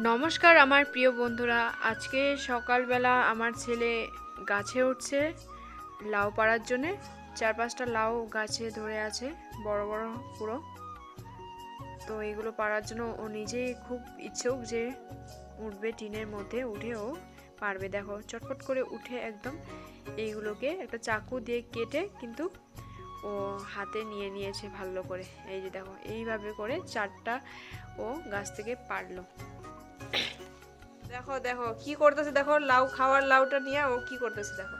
নমস্কার আমার প্রিয় বন্ধুরা। আজকে সকালবেলা আমার ছেলে গাছে উঠছে লাউ পাড়ার জন্যে। চার পাঁচটা লাউ গাছে ধরে আছে, বড় বড় পুরো। তো এগুলো পাড়ার জন্য ও নিজেই খুব ইচ্ছুক যে উঠবে টিনের মধ্যে, উঠে ও পারবে। দেখো, চটপট করে উঠে একদম এইগুলোকে একটা চাকু দিয়ে কেটে কিন্তু ও হাতে নিয়ে নিয়েছে ভালো করে। এই যে দেখো, এইভাবে করে চারটা ও গাছ থেকে পারল দেখো দেখো, কি করতেছে দেখো, লাউ, খাওয়ার লাউটা নিয়ে ও কি করতেছে দেখো।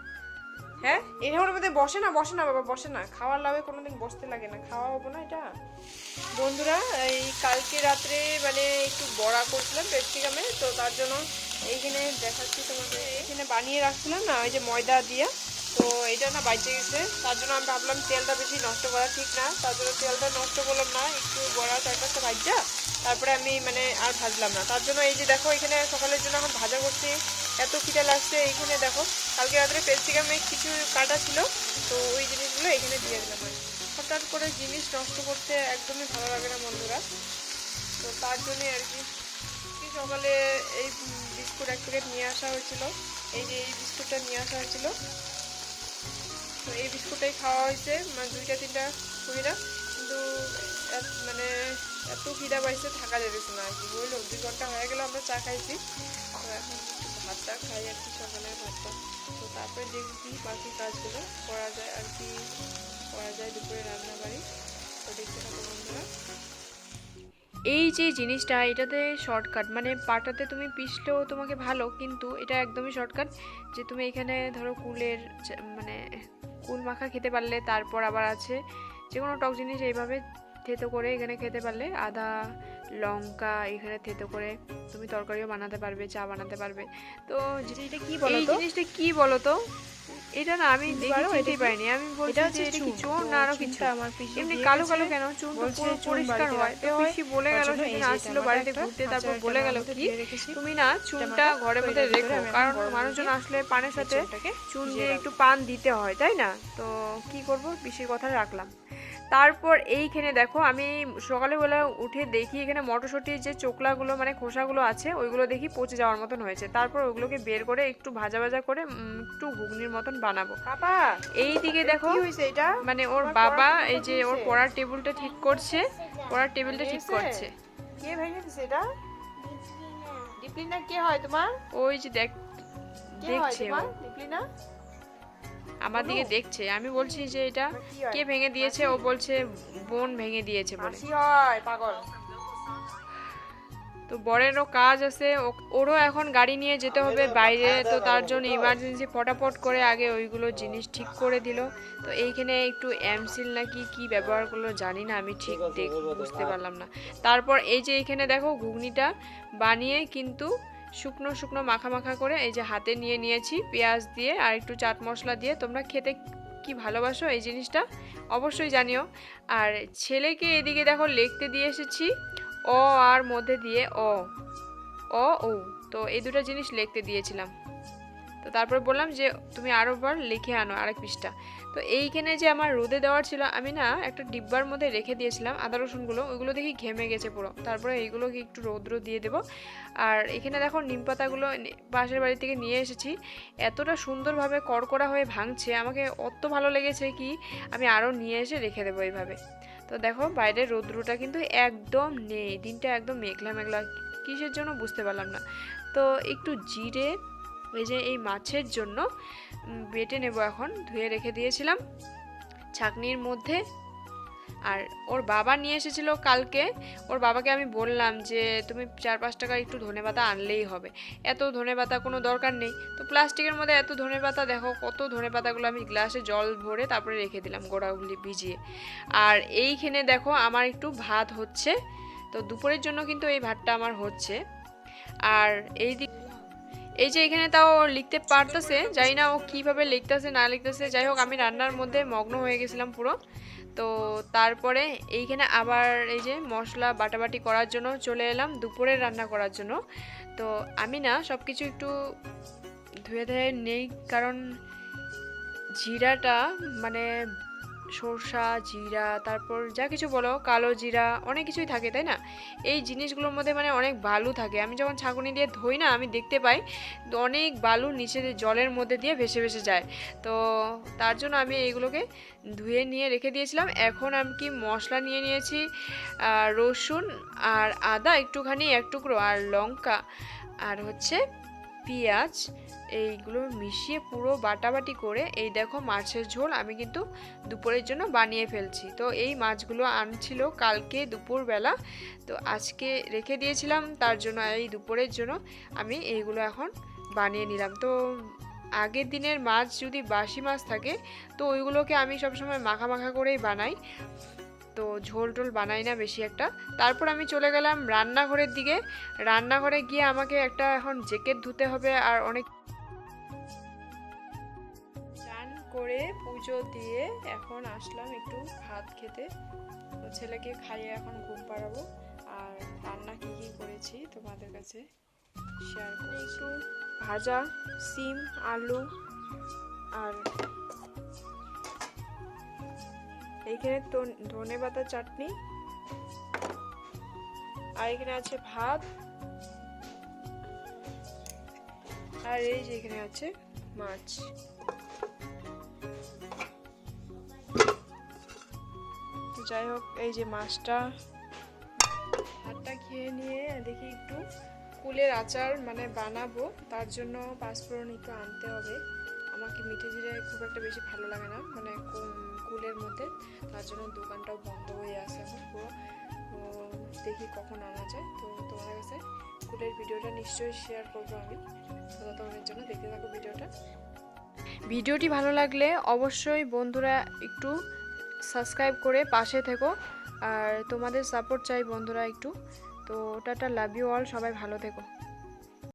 হ্যাঁ? এরকমের মধ্যে বসে না বসে না বাবা, বসে না। খাওয়ার লাউয়ে কোনোদিন বসতে লাগে না, খাওয়া হব না এটা। বন্ধুরা, এই কালকে রাত্রে মানে একটু বড়া করছিলাম পেপসিকামে, তো তার জন্য এইখানে দেখাচ্ছি তোমাকে এখানে বানিয়ে রাখছিলাম না, ওই যে ময়দা দিয়ে। তো এটা না বাইচে গেছে, তার জন্য আমি ভাবলাম তেলটা বেশি নষ্ট করা ঠিক না, তার জন্য তেলটা নষ্ট করলাম না, একটু বড়া চার পাঁচটা ভাজা তারপরে আমি মানে আর ভাজলাম না। তার জন্য এই যে দেখো, এখানে সকালের জন্য এখন ভাজা করছি। এত খিদে লাগছে এইখানে দেখো। কালকে রাত্রে পেপসিকামে কিছু কাটা ছিল, তো ওই জিনিসগুলো এখানে দিয়ে দিলাম হঠাৎ করে জিনিস নষ্ট করতে একদমই ভালো লাগে না বন্ধুরা। তো তার জন্যই আর কি। কি সকালে এই বিস্কুট এক প্যাকেট নিয়ে আসা হয়েছিল। এই যে এই বিস্কুটটা নিয়ে আসা হয়েছিল। তো এই বিস্কুটটাই খাওয়া হয়েছে। মানে দুইটা, তিনটা কুড়িটা। কিন্তু মানে এত খিদা পাইছে, থাকা যাচ্ছে না আর কি। বুঝলো? দুই ঘণ্টা হয়ে গেল, আমরা চা খাইছি। তো এখন ভাতটা খাই আর কি সকালের ভাতটা তো। তারপরে দেখি বাকি কাজগুলো করা যায় আর কি, করা যায় দুপুরে রান্না বাড়ি তো দেখতে থাকো বন্ধুরা। এই যে জিনিসটা, এটাতে শর্টকাট মানে পাটাতে তুমি পিষলেও তোমাকে ভালো, কিন্তু এটা একদমই শর্টকাট যে তুমি এখানে ধরো কুলের মানে কুল মাখা খেতে পারলে, তারপর আবার আছে যে কোনো টক জিনিস এইভাবে থেতো করে এখানে খেতে পারলে আদা লঙ্কা এখানে থেতো করে তুমি তরকারিও বানাতে পারবে চা বানাতে পারবে। তো এটা কি বলো তো? জিনিসটা কি বলো তো? এটা না আমি চিনতে দেখে পারো? এটা চিনতেই কি? পাইনি আমি বলছি এটা যে এটা কি চুন। না আরও কিছু? আমার পিসি এমনি কালো কালো কেন? চুন তো পুরো পরিষ্কার হয়। তো। পিসি বলে গেল সেদিন যে আসছিল বাড়িতে ঘুরতে তারপর বলে গেল কি তুমি না চুনটা ঘরের মধ্যে রেখো কারণ মানুষজন আসলে পানের সাথে চুন দিয়ে একটু পান দিতে হয় তাই না? তো কি করব? পিসির কথা রাখলাম। তারপর এইখানে দেখো আমি সকালবেলা উঠে দেখি এখানে মটরশুঁটির যে চোকলাগুলো মানে খোসাগুলো আছে ওইগুলো দেখি পচে যাওয়ার মতন হয়েছে। তারপর ওইগুলোকে বের করে একটু ভাজা ভাজা করে একটু ঘুগনির মতন বানাবো। পাপা এই দিকে দেখো কি এটা? মানে ওর বাবা এই যে ওর পড়ার টেবিলটা ঠিক করছে পড়ার টেবিলটা ঠিক করছে। কে ভেঙে দিছে এটা? ডিপ্লিনা। কে হয় তোমার? ওই যে দেখ দেখছে। ডিপ্লিনা? আমার দিকে দেখছে। আমি বলছি যে এটা কি ভেঙে দিয়েছে? ও বলছে বোন ভেঙে দিয়েছে বলে। পাগল। তো বরেরও কাজ আছে ওরও এখন গাড়ি নিয়ে যেতে হবে বাইরে। তো তার জন্য ইমার্জেন্সি ফটাফট করে আগে ওইগুলো জিনিস ঠিক করে দিল। তো এইখানে একটু এমসিল নাকি কি ব্যবহার করল জানি না আমি ঠিক বুঝতে পারলাম না। তারপর এই যে এখানে দেখো ঘুগনিটা বানিয়ে কিন্তু শুকনো শুকনো মাখা মাখা করে এই যে হাতে নিয়ে নিয়েছি পেঁয়াজ দিয়ে আর একটু চাট মশলা দিয়ে। তোমরা খেতে কি ভালোবাসো এই জিনিসটা অবশ্যই জানিও। আর ছেলেকে এদিকে দেখো লিখতে দিয়ে এসেছি। অ আর মধ্যে দিয়ে অ। অ, ও। তো এই দুটো জিনিস লিখতে দিয়েছিলাম। তো তারপর বললাম যে, তুমি আরও বার লিখে আনো আরেক পৃষ্ঠা। তো এইখানে যে আমার রোদে দেওয়ার ছিল, আমি না একটা ডিব্বার মধ্যে রেখে দিয়েছিলাম আদা রসুনগুলো ওইগুলো দেখি ঘেমে গেছে পুরো। তারপরে এইগুলোকে একটু রৌদ্র দিয়ে দেবো। আর এখানে দেখো নিম পাতাগুলো পাশের বাড়ি থেকে নিয়ে এসেছি। এতটা সুন্দরভাবে কড়কড়া হয়ে ভাঙছে, আমাকে অত ভালো লেগেছে কি আমি আরও নিয়ে এসে রেখে দেবো এইভাবে। তো দেখো বাইরের রৌদ্রটা কিন্তু একদম নেই, দিনটা একদম মেঘলা মেঘলা, কিসের জন্য বুঝতে পারলাম না। তো একটু জিরে এই যে এই মাছের জন্য বেটে নেব এখন, ধুয়ে রেখে দিয়েছিলাম ছাকনির মধ্যে। আর ওর বাবা নিয়ে এসেছিল কালকে, ওর বাবাকে আমি বললাম যে, তুমি চার পাঁচ টাকা একটু ধনেপাতা আনলেই হবে। এত ধনেপাতা কোনো দরকার নেই। তো প্লাস্টিকের মধ্যে এত ধনেপাতা দেখো কত ধনেপাতাগুলো আমি গ্লাসে জল ভরে তারপরে রেখে দিলাম গোড়াগুলি ভিজিয়ে। আর এইখানে দেখো আমার একটু ভাত হচ্ছে, তো দুপুরের জন্য কিন্তু এই ভাতটা আমার হচ্ছে। আর এই দিক এই যে এখানে তাও লিখতে পারতেছে, জানি না ও কীভাবে লিখতেছে, না লিখতেছে। যাই হোক, আমি রান্নার মধ্যে মগ্ন হয়ে গেছিলাম পুরো। তো তারপরে এইখানে আবার এই যে মশলা বাটাবাটি করার জন্য চলে এলাম দুপুরে রান্না করার জন্য। তো আমি না সব কিছু একটু ধুয়ে ধুয়ে নেই, কারণ জিরাটা মানে সর্ষা, জিরা, তারপর যা কিছু বলো, কালো জিরা, অনেক কিছুই থাকে, তাই না? এই জিনিসগুলোর মধ্যে মানে অনেক বালু থাকে। আমি যখন ছাঁকুনি দিয়ে ধুই না, আমি দেখতে পাই অনেক বালু নিচে জলের মধ্যে দিয়ে ভেসে ভেসে যায়। তো তার জন্য আমি এইগুলোকে ধুয়ে নিয়ে রেখে দিয়েছিলাম। এখন আমি কি মশলা নিয়ে নিয়েছি? রসুন আর আদা একটুখানি, এক টুকরো, আর লঙ্কা, আর হচ্ছে পেঁয়াজ এইগুলো মিশিয়ে পুরো বাটাবাটি করে, এই দেখো মাছের ঝোল আমি কিন্তু দুপুরের জন্য বানিয়ে ফেলছি। তো এই মাছগুলো আনছিল কালকে দুপুরবেলা। তো আজকে রেখে দিয়েছিলাম, তার জন্য এই দুপুরের জন্য আমি এইগুলো এখন বানিয়ে নিলাম। তো আগের দিনের মাছ যদি বাসি মাছ থাকে, তো ওইগুলোকে আমি সবসময় মাখা মাখা করেই বানাই। তো ঝোল টোল বানাই না বেশি একটা। তারপর আমি চলে গেলাম রান্নাঘরের দিকে। রান্নাঘরে গিয়ে আমাকে একটা এখন জ্যাকেট ধুতে হবে আর অনেক চান করে পুজো দিয়ে এখন আসলাম একটু ভাত খেতে। ছেলেকে খাইয়ে এখন ঘুম পাড়াবো। আর রান্না কী কী করেছি তোমাদের কাছে শেয়ার একটু ভাজা, সিম, আলু আর এইখানে তো ধনে পাতা চাটনি। আর এখানে আছে ভাত। আর এই যে এখানে আছে মাছ। যাই হোক, এই যে মাছটা। ভাতটা খেয়ে নিয়ে দেখি একটু। কুলের আচার মানে বানাবো, তার জন্য পাঁচফোড়ন একটু আনতে হবে। আমাকে মিঠে জিরে খুব একটা বেশি ভালো লাগে না মানে কুলের মধ্যে। তার জন্য দোকানটাও বন্ধ হয়ে আছে এখন। পুরো দেখি কখন আনা যায়। তো তোমাদের কাছে কুলের ভিডিওটা নিশ্চয়ই শেয়ার করব আমি। তো ততক্ষণের জন্য দেখতে থাকো ভিডিওটা। ভিডিওটি ভালো লাগলে অবশ্যই বন্ধুরা একটু সাবস্ক্রাইব করে পাশে থেকো। আর তোমাদের সাপোর্ট চাই বন্ধুরা একটু। তো টাটা লাভ ইউ অল সবাই ভালো থেকো।